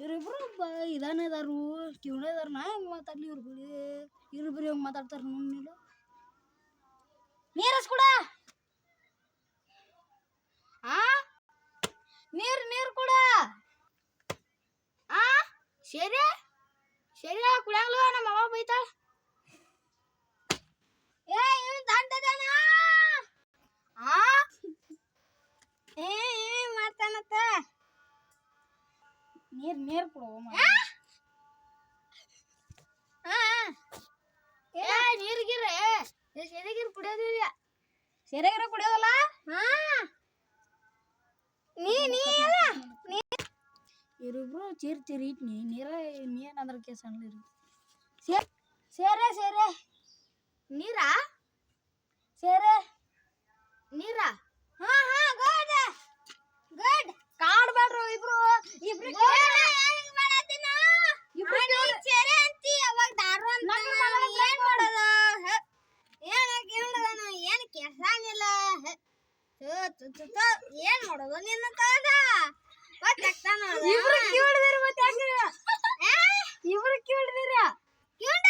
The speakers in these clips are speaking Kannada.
ಇವ್ರಿಬ್ರು ಅದಾರು ಕಿವಣೆ ಅದಾರ ನಾ ಹೆಂಗ್ ಮಾತಾಡ್ಲಿ ಇವ್ರ ಬಳಿ? ಇವರಿಬ್ರು ಹೆಂಗೆ ಮಾತಾಡ್ತಾರೆ ನೀನು? ನೀರಸ್ ಕೂಡ! ಆ? ನೀರು ನೀರು ಕೂಡ! ಆ? ಸರಿ? ಸರಿ, ಕುಡಿಯಂಗ್ಲೋ ನಮ್ಮ ಅವ್ವ ಬೈತಾಳ. ನೀರ್ ನೀರ್ ಕೊಡು ಏ ನೀರ್ಗಿರ ಸೆರೆಗಿರ್ ಕುಡಿಯೋದಿಲ್ಲ ಸೆರೆಗಿರ ಕುಡಿಯೋದಲ್ಲ ಹಾ ನೀ ನೀ ಅಲ್ಲ ನೀ ಇವ್ರಿಬ್ರು ಚೀರ್ ಚೀರ್ ಇಟ್ನಿ ನೀರ ನೀನಂದ್ರ ಕೇಸ್ ಅನ್ಲಿರಿ ಸೇರ್ ಸೇರೆ ಸೇರೆ ನೀರಾ ಸೇರೆ ನೀರಾ ಹಾ ಹಾ ಏನ್ ಮಾಡೋದು? ನಿನ್ನ ಗೊತ್ತಾಗ್ತಾನ ಇಬ್ರು ಕಿವಿಡಿದಿರಿ ಮತ್ತೆ ಇಬ್ರು ಕಿವಿಡಿದಿರಿ ಕಿವಿಡ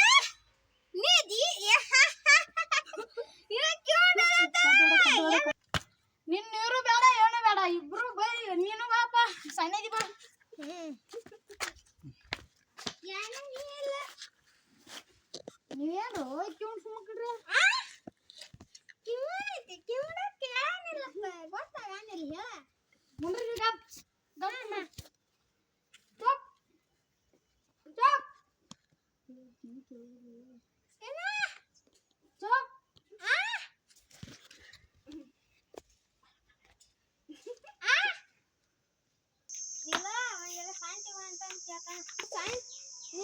ನೀದಿ? ನಿನ್ನ ಬೇಡ ಏನು ಬೇಡ. ಇಬ್ರು ಬೈ ನೀನು ಬಾಪ ಸಣ್ಣದಿ ಬಾ. ನೀವೇನು? ಕಿವಿಡ್ ಸುಮ್ಮಕ್ರಿ ಮುಂಡ್ರಿ ಗಪ್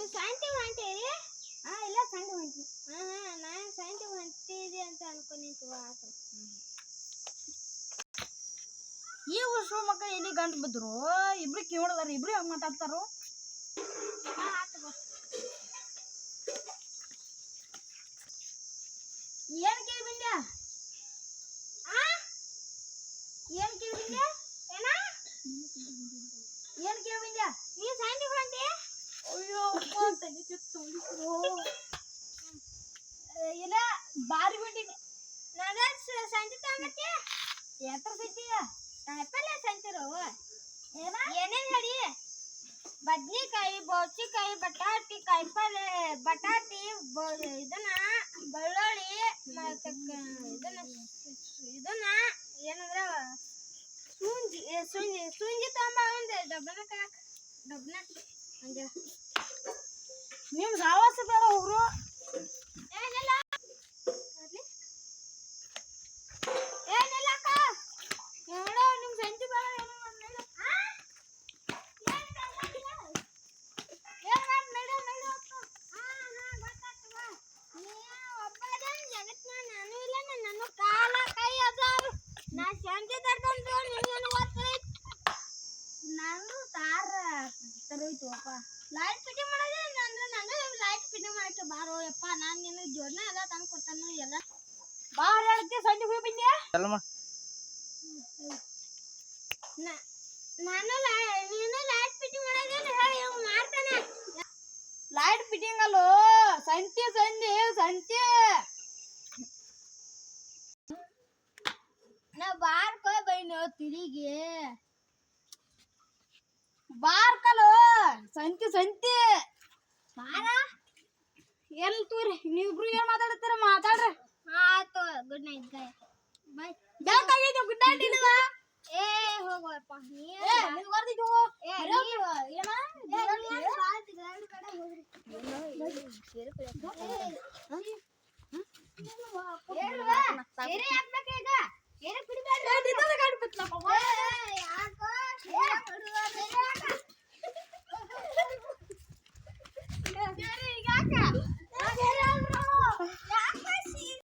శాంతి వంటేది ఇలా సండి వంటి నేను శాంతి వంటిది అంత అనుకుని వాసన ಈ ವರ್ಷ ಮಕ್ಕಳು ಎಲ್ಲಿ ಗಂಟು ಬಿದ್ರು? ಇಬ್ರು ಕೇಳದಾರ ಇಬ್ರು ಹೆಂಗ್ ಮಾತಾಡ್ತಾರೋ? ಏನ್ ಆ? ಏನ್ ಕೇಳಿ ಬಂದ್ಯಾ ಏನ? ಏನ್ ಕೇಳಿ ಬಂದ್ಯಾ ನೀ ಸಂಜೆ ಹೊಂಟಿ ಅಯ್ಯೋ ತಲೆ ಇಲ್ಲ, ಬಾರಿ ಬಿಟ್ಟಿನಿ. ನಾನು ಸಂಜೆ ತಗೊಂಬತ್ತೆ ಎತ್ತರ ಸಿಟ್ಟಿಯ ಎಪ್ಪಲ್ಲ ಸಂತಿರು ಏನೇನ್ ಹೇಳಿ ಬದ್ನಿಕಾಯಿ ಬೌಚಿಕಾಯಿ ಬಟಾಟಿ ಕಾಯಿಪಲ್ಲೆ ಬಟಾಟಿ ಬ- ಇದನ್ನ ಬೆಳ್ಳುಳ್ಳಿ ಮತ್ತೆ ಕ- ಇದನ್ನ ಇದನ್ನ ಏನಂದ್ರ ಸೂಂಜಿ ಏ, ಸೂಂಜಿ ಸೂಂಜಿ ತಗೊಂಬ ಒಂದು ಡಬ್ಬನ ಕಾಕ ಡಬ್ಬನ ಹಂಗೆ ನಿಮ್ ಸಾವಾಸ ಬೇಡ ಹೋಗ್ರು ಏನಿಲ್ಲ ಲೈಟ್ ಫಿಟ್ಟಿಂಗ್ ಮಾಡೋದೇ ಅಂದ್ರೆ ನಂಗೆ ಲೈಟ್ ಫಿಟ್ಟಿಂಗ್ ಮಾಡಕ್ಕೆ ಬಾರೋ ಯಪ್ಪ ನಾನು ನಿನಗೆ ಜೋಡ್ನ ಎಲ್ಲ ತಂದು ಕೊಡ್ತಾನು ಎಲ್ಲ. ಬಾರ ಹೇಳ್ತಿ ಸಂಜೆ ಹೋಗಿ ಬಂದ್ಯಾ ನ- ನಾನು ಲೈಟ್ ಫಿಟ್ಟಿಂಗ್ ಮಾಡೋದೇನು ಹೇಳಿ ಮಾಡ್ತಾನೆ. ಲೈಟ್ ಫಿಟ್ಟಿಂಗ್ ಅಲ್ಲೋ ಸಂತೆ ಸಂಧಿ ಸಂತೆ. ನಾ ಬಾರ್ ಕೋ ಬೈನೋ ತಿರುಗಿ. ಬಾರ್ ಕಲೋ ಸಂತಿ ಸಂತಿ ಎಲ್ಲಿ ತೂರಿ ನೀವಿಬ್ರು ಏನ್ ಮಾತಾಡತ್ತೀರ ಮಾತಾಡ್ರಿ ಆಯ್ತು ಗುಡ್ ನೈಟ್ ಬಾಯ್ ಬಾಯ್ ಬೆಳಕ್ ಗುಡ್ ನೈಟ್ ಇಲ್ಲವ ಏ ಹೋಗಪ್ಪ ನೀ ಬರ್ದಿದ್ದು ಏನ